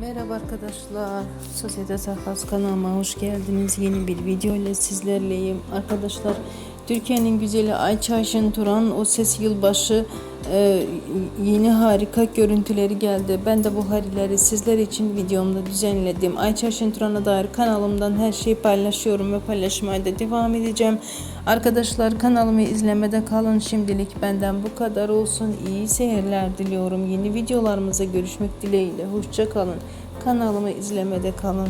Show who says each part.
Speaker 1: Merhaba arkadaşlar. Sosyete Sayfası kanalıma hoş geldiniz. Yeni bir video ile sizlerleyim. Arkadaşlar Türkiye'nin güzeli Ayça Ayşen Turan o ses yılbaşı e, yeni harika görüntüleri geldi. Ben de bu harileri sizler için videomda düzenledim. Ayça Ayşen Turan'a dair kanalımdan her şeyi paylaşıyorum ve paylaşmaya da devam edeceğim. Arkadaşlar kanalımı izlemede kalın. Şimdilik benden bu kadar olsun. İyi seyirler diliyorum. Yeni videolarımıza görüşmek dileğiyle. Hoşça kalın. Kanalımı izlemede kalın.